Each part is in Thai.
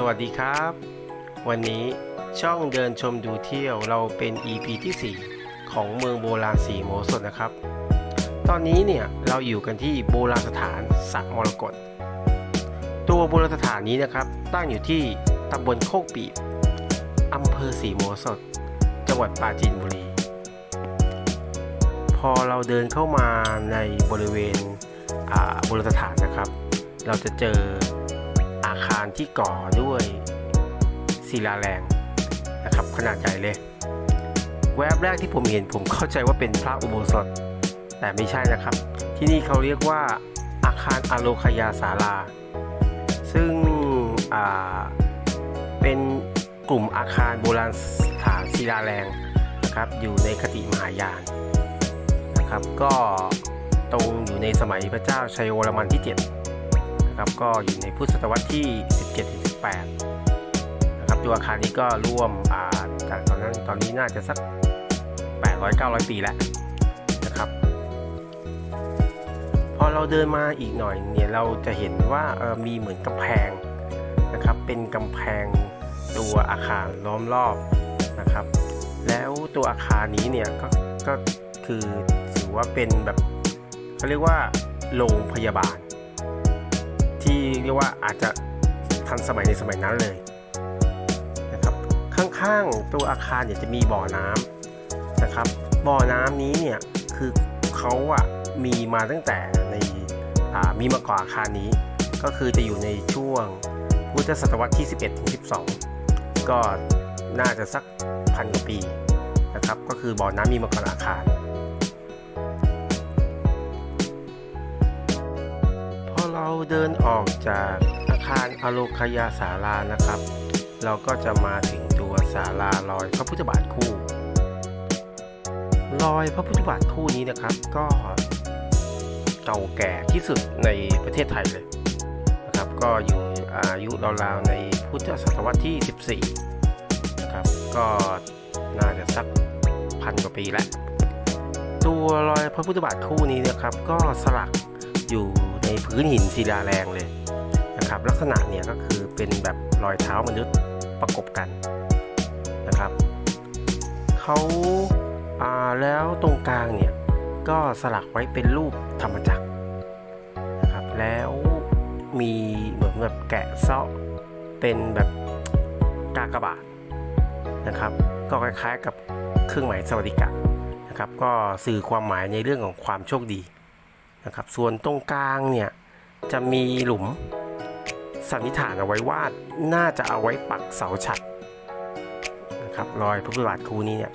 สวัสดีครับ วันนี้ช่องเดินชมดูเที่ยวเราเป็น EP ที่ 4 ของเมืองโบราณสีโมสดนะครับ ตอนนี้เนี่ยเราอยู่กันที่โบราณสถานสระมรกตตัวโบราณสถานนี้นะครับ ตั้งอยู่ที่ตำบลโคกปีบอำเภอสีโมสด จังหวัดปราจีนบุรี พอเราเดินเข้ามาในบริเวณโบราณสถานนะครับ เราจะเจอ อาคารที่ก่อด้วยศิลาแรงนะครับ ขนาดใหญ่เลย แวบแรกที่ผมเห็นผมเข้าใจว่าเป็นพระอุโบสถ แต่ไม่ใช่นะครับ ที่นี่เขาเรียกว่าอาคารอโลคยาศาลา ซึ่งอ่าเป็นกลุ่มอาคารโบราณสถานศิลาแรงนะครับอยู่ในคติมหายานนะครับ ก็ตรงอยู่ในสมัยพระเจ้าชัยวรมันที่ 7 นะครับก็อยู่ในพุทธศตวรรษที่ 17-18 นะครับตัวอาคารนี้ก็ร่วมอ่าจากตอนนั้นตอนนี้น่าจะสัก 800-900 ปีแล้วนะครับพอเราเดินมาอีกหน่อยเนี่ยเราจะเห็นว่ามีเหมือนกำแพงนะครับเป็นกำแพงตัวอาคารล้อมรอบนะครับ แล้วตัวอาคารนี้เนี่ยก็ก็คือถือว่าเป็นแบบเขาเรียกว่าโรงพยาบาล ที่เรียกว่าอาจจะทันสมัยในสมัยนั้นเลยนะครับข้างๆตัวอาคารเนี่ยจะมีบ่อน้ำนะครับบ่อน้ำนี้เนี่ยคือเขาอะมีมาตั้งแต่ในมีมาก่อนอาคารนี้ ก็คือจะอยู่ในช่วงพุทธศตวรรษที่ 11ถึง12 ก็น่าจะสักพันกว่าปีนะครับก็คือบ่อน้ำมีมาก่อนอาคาร เราเดินออกจากอาคารอโลคยาศาลานะครับ เราก็จะมาถึงตัวศาลาลอยพระพุทธบาทคู่รอยพระพุทธบาทคู่นี้นะครับ ก็เก่าแก่ที่สุดในประเทศไทยเลยนะครับ ก็อยู่อายุราวๆในพุทธศตวรรษที่ 14 นะครับ ก็น่าจะสักพันกว่าปีแล้ว ตัวรอยพระพุทธบาทคู่นี้นะครับ ก็สลักอยู่ ในพื้นหินศิลาแรงเลยนะครับ ลักษณะเนี่ยก็คือเป็นแบบรอยเท้ามนุษย์ประกบกันนะครับเขาอ่าแล้วตรงกลางเนี่ยก็สลักไว้เป็นรูปธรรมจักรนะครับ แล้วมีเหมือนแบบแกะเซาะเป็นแบบกากบาทนะครับ ก็คล้ายๆกับเครื่องหมายสวัสดิกะนะครับ ก็สื่อความหมายในเรื่องของความโชคดี นะครับ ส่วนตรงกลางเนี่ยจะมีหลุมสันนิษฐานเอาไว้ว่าน่าจะเอาไว้ปักเสาฉัดนะครับรอยพระพุทธบาทคู่นี้เนี่ย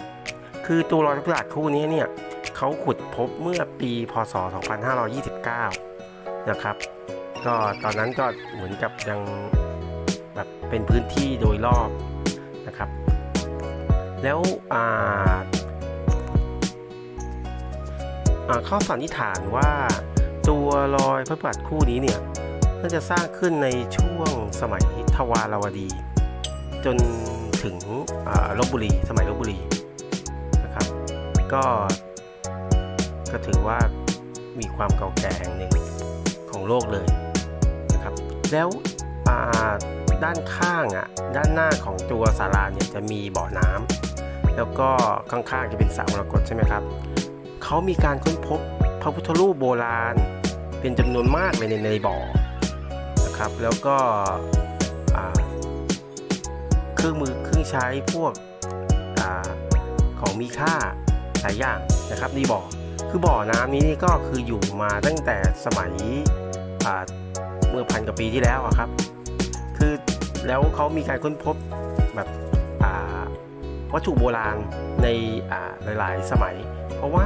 คือตัวรอยพระพุทธบาทคู่นี้เนี่ยเขาขุดพบเมื่อปีพศ 2529 นะครับ ก็ตอนนั้นก็เหมือนกับยังแบบเป็นพื้นที่โดยรอบนะครับ แล้วอ่า ขาสันนิษฐานว่าตัวรอยพระบาทคู่นี้เนี่ยน่าจะสร้างขึ้นในช่วงสมัยทวารวดี จนถึงลบบุรีสมัยลบบุรีนะครับ ก็ก็ถือว่ามีความเก่าแก่แห่งหนึ่งของโลกเลยนะครับ แล้วด้านข้างอะด้านหน้าของตัวศาลาเนี่ยจะมีบ่อน้ำแล้วก็ข้างๆจะเป็นสระมรกตใช่ไหมครับ เขามีการค้นพบพระพุทธรูปโบราณ เป็นจำนวนมากเลยในในบ่อนะครับ แล้วก็เครื่องมือเครื่องใช้พวกอของมีค่าหลายอย่างนะครับในบ่อคือบ่อน้ำนี้นี่ก็คืออยู่มาตั้งแต่สมัยเมื่อพันกว่าปีที่แล้วครับ คือแล้วเขามีการค้นพบแบบ วัตถุโบราณในอ่าหลาย ๆ สมัย เพราะว่า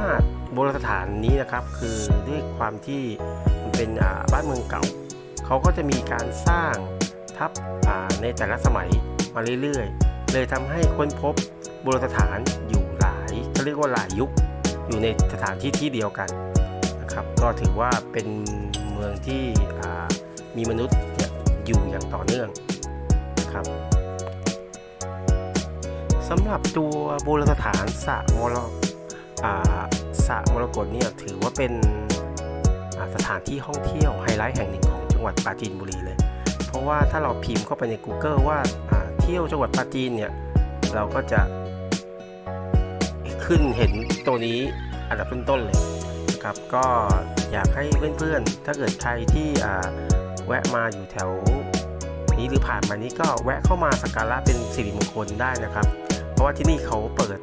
โบราณสถานนี้นะครับคือด้วยความที่มันเป็นบ้านเมืองเก่า เขาก็จะมีการสร้างทับในแต่ละสมัยมาเรื่อย ๆ เลยทำให้ค้นพบโบราณสถานอยู่หลายเขาเรียกว่าหลายยุคอยู่ในสถานที่ที่เดียวกันนะครับ ก็ถือว่าเป็นเมืองที่มีมนุษย์อยู่อย่างต่อเนื่องนะครับ สำหรับตัวโบราณสถานสระมรสระมรกตเนี่ยถือว่าเป็นสถานที่ท่องเที่ยวไฮไลท์แห่งหนึ่งของจังหวัดปราจีนบุรีเลย เพราะว่าถ้าเราพิมพ์เข้าไปใน Google ว่าเที่ยวจังหวัดปราจีนเนี่ยเราก็จะขึ้นเห็นตัวนี้อันดับต้นๆเลยนะครับก็อยากให้เพื่อนๆ ถ้าเกิดใครที่แวะมาอยู่แถวนี้หรือผ่านมานี้ก็แวะเข้ามาสักการะเป็นสิริมงคลได้นะครับ เพราะว่าที่นี่เขาเปิด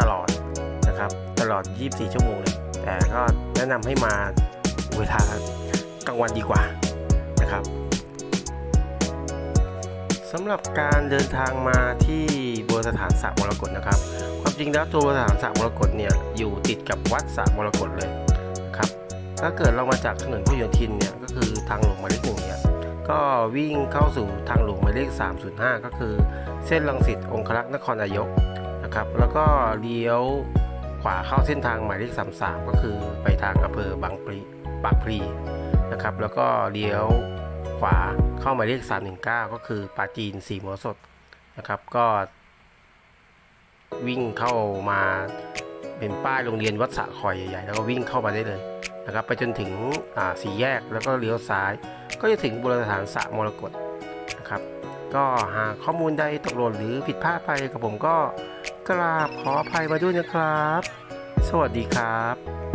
ตลอดนะครับ ตลอด 24 ชั่วโมงเลย แต่ก็แนะนำให้มาเวลากลางวันดีกว่านะครับสำหรับการเดินทางมาที่โบราณสถานสระมรกตนะครับ ความจริงแล้วตัวโบสถานสระมรกตเนี่ยอยู่ติดกับวัดสระมรกตเลยนะครับ ถ้าเกิดเรามาจากถนนพหลโยธินเนี่ยก็คือทางลงมา ก็วิ่งเข้าสู่ทางหลวงหมายเลข 305 ก็คือ เส้นลังสิตองคลักษ์นครนายกนะครับ แล้วก็เลี้ยวขวาเข้าเส้นทางหมายเลข 33 ก็คือไปทางอำเภอบางปรีปากพลีนะครับ แล้วก็เลี้ยวขวาเข้าหมายเลข 319 ก็คือปาจีนสีมรสดนะครับ ก็ วิ่งเข้ามาเป็นป้ายโรงเรียนวัดสะคอยใหญ่ๆแล้วก็วิ่งเข้ามาได้เลย นะครับไปจนถึงสี่แยกแล้วก็เลี้ยวซ้าย ก็จะถึงโบราณสถานสระมรกตนะครับ ก็หากข้อมูลใดตกหล่นหรือผิดพลาดไปกับผมก็กราบขออภัยมาด้วยนะครับ สวัสดีครับ